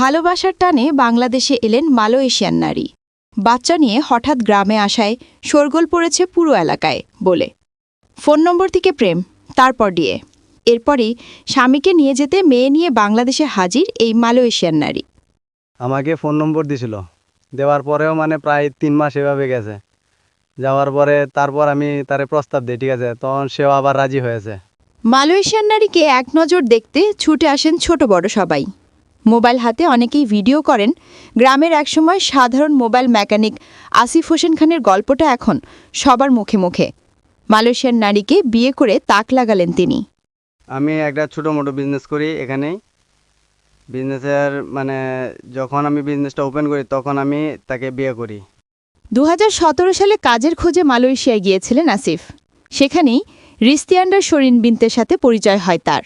ভালোবাসার টানে বাংলাদেশে এলেন মালয়েশিয়ান নারী। বাচ্চা নিয়ে হঠাৎ গ্রামে আসায় শোরগোল পড়েছে পুরো এলাকায় বলে। ফোন নম্বর থেকে প্রেম তারপর দিয়ে এরপরই স্বামীকে নিয়ে যেতে মেয়ে নিয়ে বাংলাদেশে হাজির এই মালয়েশিয়ান নারী। আমাকে ফোন নম্বর দিছিল। দেওয়ার পরেও মানে প্রায় তিন মাস এভাবে গেছে। যাওয়ার পরে তারপর আমি তারে প্রস্তাব দিই ঠিক আছে? তখন সেও আবার রাজি হয়েছে। মালয়েশিয়ান নারীকে এক নজর দেখতে ছুটে আসেন ছোট বড় সবাই। মোবাইল হাতে অনেকেই ভিডিও করেন। গ্রামের একসময় সাধারণ মোবাইল মেকানিক আসিফ হোসেন খানের গল্পটা এখন সবার মুখে মুখে। মালয়েশিয়ার নারীকে বিয়ে করে তাক লাগালেন তিনি। আমি একটা ছোটো মোটো বিজনেস করি এখানেই বিজনেসের মানে যখন আমি বিজনেসটা ওপেন করি তখন আমি তাকে বিয়ে করি। দু হাজার সতেরো সালে কাজের খোঁজে মালয়েশিয়ায় গিয়েছিলেন আসিফ। সেখানেই রিস্তিয়ান্ডার শরীন বিনতের সাথে পরিচয় হয় তার।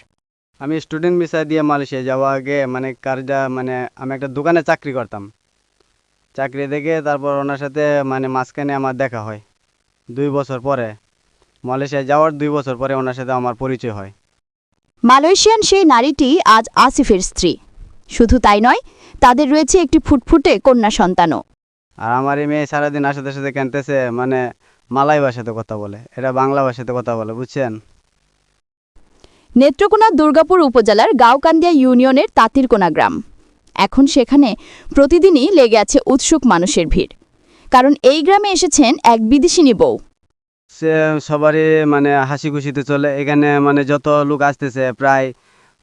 আমি স্টুডেন্ট ভিসা দিয়ে মালয়েশিয়া যাওয়া আগে মানে কাজটা মানে আমি একটা দোকানে চাকরি করতাম। চাকরি দেখে তারপর ওনার সাথে মানে মাঝখানে আমার দেখা হয়। দুই বছর পরে মালয়েশিয়া যাওয়ার দুই বছর পরে ওনার সাথে আমার পরিচয় হয়। মালয়েশিয়ান সেই নারীটি আজ আসিফের স্ত্রী। শুধু তাই নয় তাদের রয়েছে একটি ফুটফুটে কন্যা সন্তানও। আর আমার এই মেয়ে সারাদিন আসাতে সাথে কেনতেছে মানে মালাই ভাষাতে কথা বলে এটা বাংলা ভাষাতে কথা বলে বুঝছেন? নেত্রকোনা দুর্গাপুর উপজেলার গাঁওকান্দিয়া ইউনিয়নের তাঁতিরকোনা গ্রাম। এখন সেখানে প্রতিদিনই লেগে আছে উৎসুক মানুষের ভিড়। কারণ এই গ্রামে এসেছেন এক বিদেশিনী বউ। সে সবারই মানে হাসি খুশিতে চলে। এখানে মানে যত লোক আসতেছে, প্রায়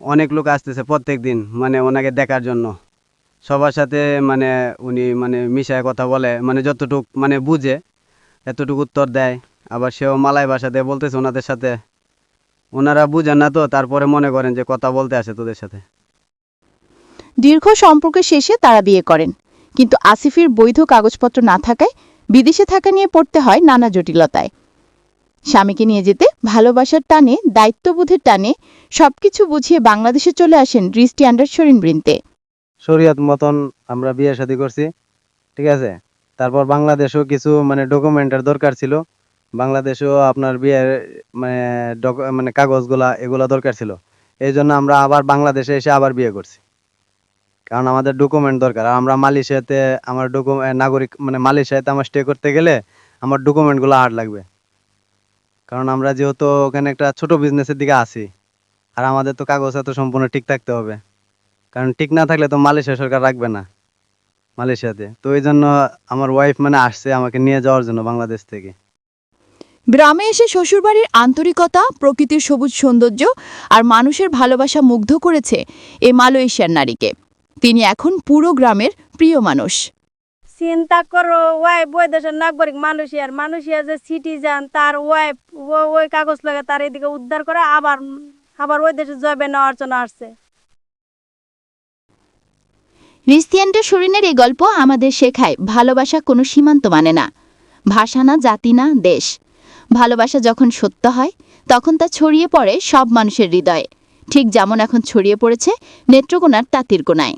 অনেক লোক আসতেছে প্রত্যেক দিন মানে ওনাকে দেখার জন্য। সবার সাথে মানে উনি মানে মিশায় কথা বলে মানে যতটুক মানে বুঝে, এতটুকু উত্তর দেয়। আবার সেও মালাই ভাষাতে বলতেছে ওনাদের সাথে। ওনারা বুঝেন না তো তারপরে মনে করেন যে কথা বলতে আসে তোদের সাথে। দীর্ঘ সম্পর্কের শেষে তারা বিয়ে করেন। কিন্তু আসিফের বৈধ কাগজপত্র না থাকায় বিদেশে থাকা নিয়ে পড়তে হয় নানা জটিলতায়। স্বামীকে নিয়ে যেতে ভালোবাসার টানে দায়িত্ববোধের টানে সবকিছু বুঝিয়ে বাংলাদেশে চলে আসেন রিস্টি আন্ডারশরিন বৃন্তে। শরীয়ত মতন আমরা বিয়ে শাদী করছি ঠিক আছে? তারপর বাংলাদেশেও কিছু মানে ডকুমেন্টের দরকার ছিল। বাংলাদেশেও আপনার বিয়ের মানে মানে কাগজগুলা, এগুলা দরকার ছিল। এই জন্য আমরা আবার বাংলাদেশে এসে আবার বিয়ে করছি। কারণ আমাদের ডকুমেন্ট দরকার। আর আমরা মালয়েশিয়াতে, আমার ডকুমেন্ট নাগরিক মানে মালয়েশিয়াতে আমার স্টে করতে গেলে আমার ডকুমেন্টগুলো হার্ড লাগবে। কারণ আমরা যেহেতু ওখানে একটা ছোট বিজনেসের দিকে আছি, আর আমাদের তো কাগজ এত সম্পূর্ণ ঠিক থাকতে হবে। কারণ ঠিক না থাকলে তো মালয়েশিয়া সরকার রাখবে না, মালয়েশিয়াতে। তো এই জন্য আমার ওয়াইফ মানে আসছে আমাকে নিয়ে যাওয়ার জন্য বাংলাদেশ থেকে। গ্রামে এসে শ্বশুরবাড়ির আন্তরিকতা প্রকৃতির সবুজ সৌন্দর্য আর মানুষের ভালোবাসা মুগ্ধ করেছে এ মালয়েশিয়ার নারীকে। তিনি এখন পুরো গ্রামের প্রিয় মানুষ। চিন্তা করো ওয়াইফ ওই দেশের নাগরিক মালয়েশিয়ার। মালয়েশিয়া যে সিটিজান তার ওয়াইফ ওই কাগজ লাগে তার এদিকে উদ্ধার করে আবার আবার ওই দেশে জবে নেওয়ার জন্য আসছে। রিস্তিয়ান্ডা শরীনের এই গল্প আমাদের শেখায় ভালোবাসা কোনো সীমান্ত মানে না। ভাষা না জাতি না দেশ। ভালোবাসা যখন সত্য হয়, তখন তা ছড়িয়ে পড়ে সব মানুষের হৃদয়ে। ঠিক যেমন এখন ছড়িয়ে পড়েছে নেত্রকোনার তাঁতির কোনায়।